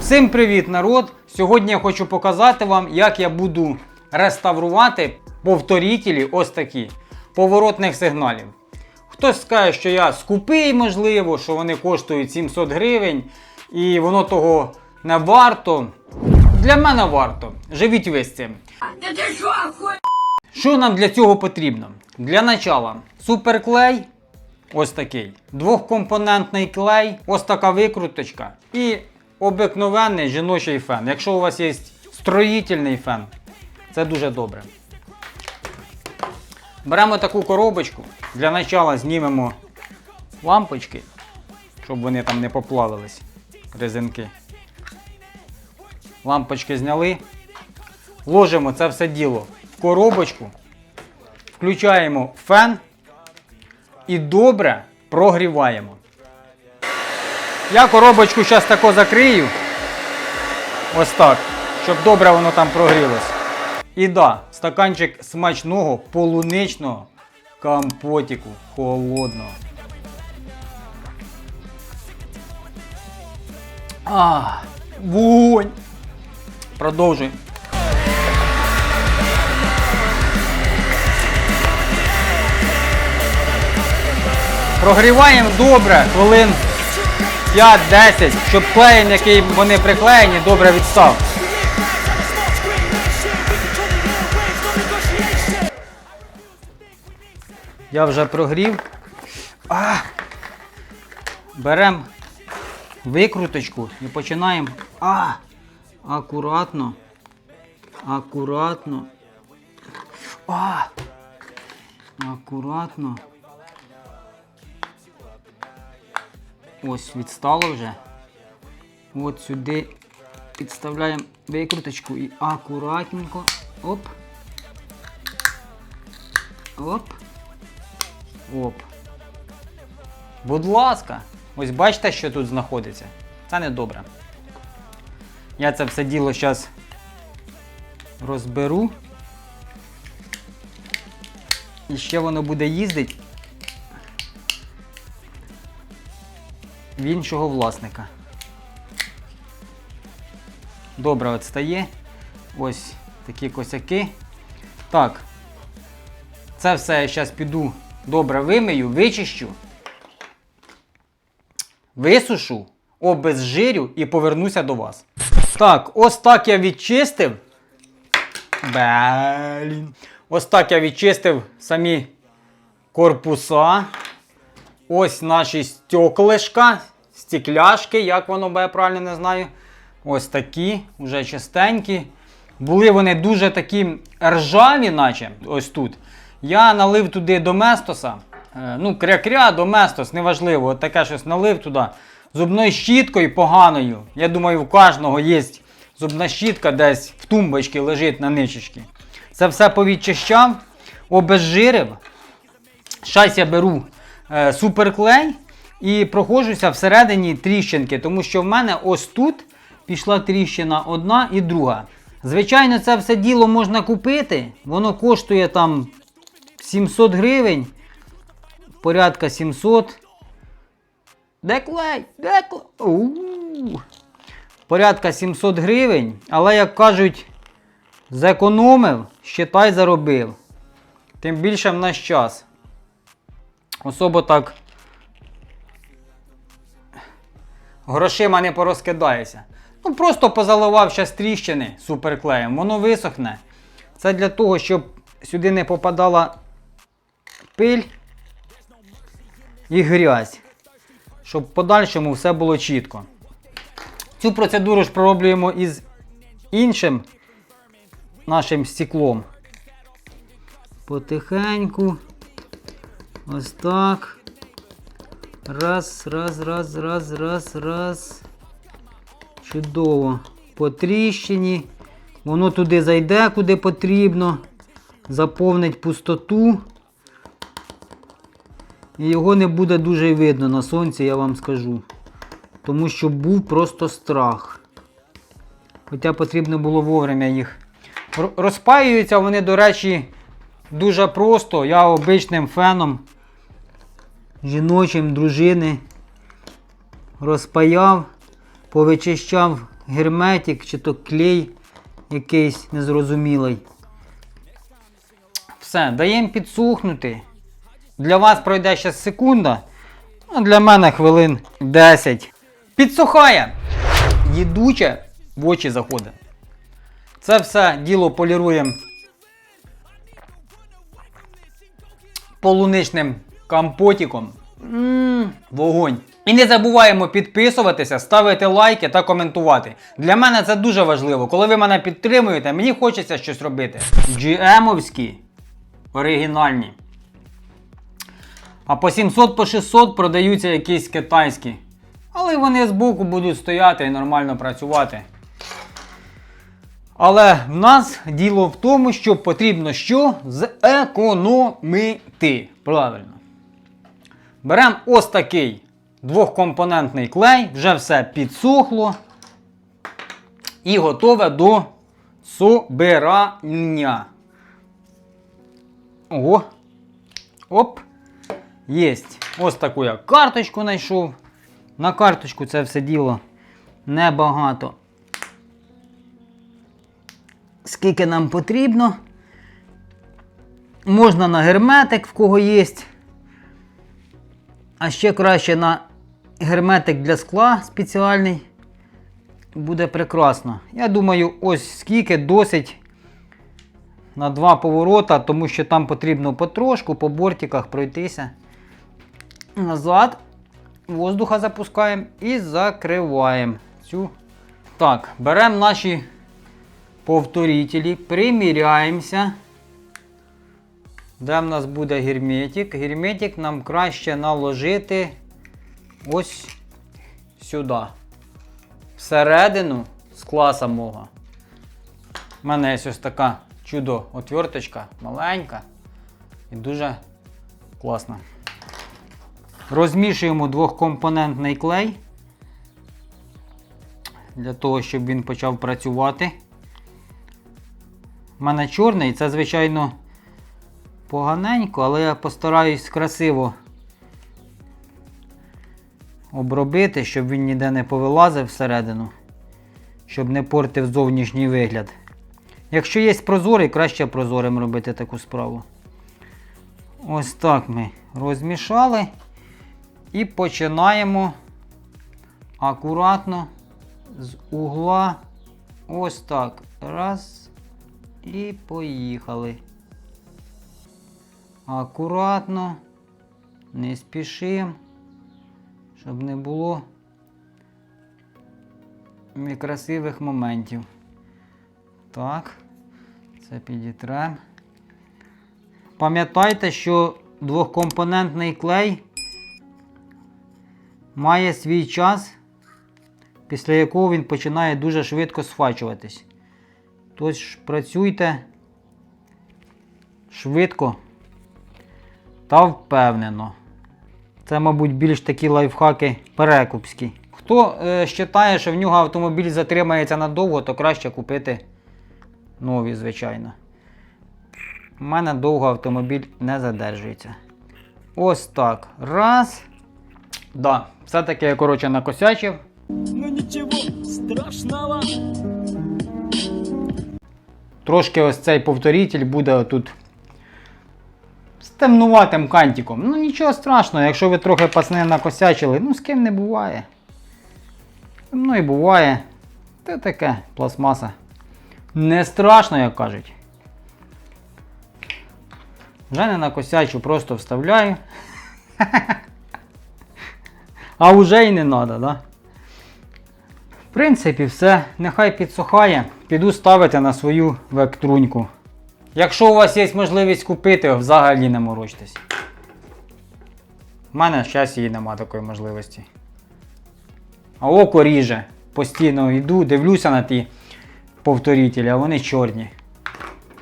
Всім привіт, народ! Сьогодні я хочу показати вам, як я буду реставрувати повторітелі ось такі поворотних сигналів. Хтось скаже, що я скупий, можливо, що вони коштують 700 гривень і воно того не варто. Для мене варто. Живіть ви з цим. Що нам для цього потрібно? Для начала суперклей, ось такий, двохкомпонентний клей, ось така викруточка і обикновенний жіночий фен. Якщо у вас є строїтельний фен, це дуже добре. Беремо таку коробочку, для начала знімемо лампочки, щоб вони там не поплавились, резинки. Лампочки зняли. Ложимо це все діло в коробочку, включаємо фен і добре прогріваємо. Я коробочку зараз тако закрию. Ось так, щоб добре воно там прогрілось. І да, стаканчик смачного полуничного компотіку холодного. А, вонь. Продовжуємо. Прогріваємо добре, хвилин 5-10, щоб клеєм, який вони приклеєні, добре відстав. Я вже прогрів. А! Беремо викруточку і починаємо. А! Акуратно. Акуратно. А! Акуратно. Ось відстало вже. От сюди підставляємо викруточку і акуратненько. Оп. Оп. Оп. Будь ласка. Ось бачите, що тут знаходиться. Це не добре. Я це все діло зараз розберу. І ще воно буде їздити в іншого власника. Добре от стає. Ось такі косяки. Так. Це все я зараз піду добре вимию, вичищу, висушу, обезжирю і повернуся до вас. Так, ось так я відчистив. Блін. Ось так я відчистив самі корпуса. Ось наші стеклишка, стекляшки, як воно буде правильно не знаю. Ось такі, вже чистенькі. Були вони дуже такі ржаві, наче ось тут. Я налив туди доместоса. Е, Ну, кря-кря, доместос, неважливо. От таке щось налив туди. Зубною щіткою поганою. Я думаю, у кожного є зубна щітка десь в тумбочці лежить на ничечці. Це все повідчищав, обезжирив. Щас я беру суперклей і проходжуся всередині тріщинки, тому що в мене ось тут пішла тріщина одна і друга. Звичайно, це все діло можна купити, воно коштує там 700 гривень, порядка 700. Де клей? Де клей? Порядка 700 гривень, але як кажуть, зекономив, считай заробив. Тим більше в наш час. Особо так грошима не порозкидається. Ну просто позаливав ще тріщини суперклеєм, воно висохне. Це для того, щоб сюди не попадала пиль і грязь. Щоб в подальшому все було чітко. Цю процедуру ж пророблюємо із іншим нашим стеклом. Потихеньку. Ось так. Раз, раз, раз, раз, раз, раз. Чудово. По тріщині. Воно туди зайде, куди потрібно. Заповнить пустоту. І його не буде дуже видно на сонці, я вам скажу. Тому що був просто страх. Хоча потрібно було вовремя їх. Розпаюються вони, до речі, дуже просто. Я обичним феном жіночим дружини розпаяв, повичищав герметик чи то клей якийсь незрозумілий. Все, даємо підсухнути. Для вас пройде ще секунда, а для мене хвилин 10. Підсухає! Їдуче в очі заходить. Це все діло поліруємо полуничним компотиком. Ммм, вогонь. І не забуваємо підписуватися, ставити лайки та коментувати. Для мене це дуже важливо. Коли ви мене підтримуєте, мені хочеться щось робити. GM-овські оригінальні. А по 700 по 600 продаються якісь китайські. Але вони збоку будуть стояти і нормально працювати. Але в нас діло в тому, що потрібно що зекономити. Правильно. Беремо ось такий двохкомпонентний клей, вже все підсохло і готове до собирання. Ого. Оп. Єсть. Ось таку я карточку знайшов. На карточку це все діло небагато. Скільки нам потрібно. Можна на герметик, в кого є. А ще краще на герметик для скла спеціальний. Буде прекрасно. Я думаю, ось скільки досить на два поворота, тому що там потрібно потрошку по бортиках пройтися. Назад. Воздуха запускаємо і закриваємо цю. Так, беремо наші повторителі, приміряємося. Де в нас буде герметик? Герметик нам краще наложити ось сюди. Всередину скла самого. У мене є ось така чудо отверточка, маленька і дуже класна. Розмішуємо двохкомпонентний клей для того, щоб він почав працювати. У мене чорний, це, звичайно, поганенько, але я постараюсь красиво обробити, щоб він ніде не повилазив всередину, щоб не портив зовнішній вигляд. Якщо є прозорий, краще прозорим робити таку справу. Ось так ми розмішали і починаємо акуратно з угла. Ось так. Раз. І поїхали. Акуратно, не спішимо, щоб не було некрасивих моментів. Так, це підітрем. Пам'ятайте, що двохкомпонентний клей має свій час, після якого він починає дуже швидко сфачуватись. Тож працюйте швидко та впевнено. Це, мабуть, більш такі лайфхаки перекупські. Хто е, вважає, що в нього автомобіль затримається надовго, то краще купити нові, звичайно. У мене довго автомобіль не задержується. Ось так. Раз. Да, все-таки я, коротше, накосячив. Ну ничего страшного. Трошки ось цей повторитель буде тут з темнуватим кантиком. Ну нічого страшного, якщо ви трохи пацани накосячили, ну з ким не буває. Ну і буває. Це таке пластмаса. Не страшно, як кажуть. Вже не накосячу, просто вставляю. А вже й не треба, да? В принципі, все, нехай підсухає. Піду ставити на свою вектруньку. Якщо у вас є можливість купити, взагалі не морочтесь. У мене зараз її нема такої можливості. А око ріже. Постійно йду, дивлюся на ті повторителі, а вони чорні.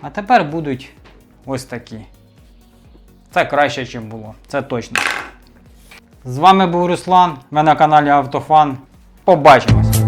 А тепер будуть ось такі. Це краще, ніж було. Це точно. З вами був Руслан. Ви на каналі Автофан. Побачимось!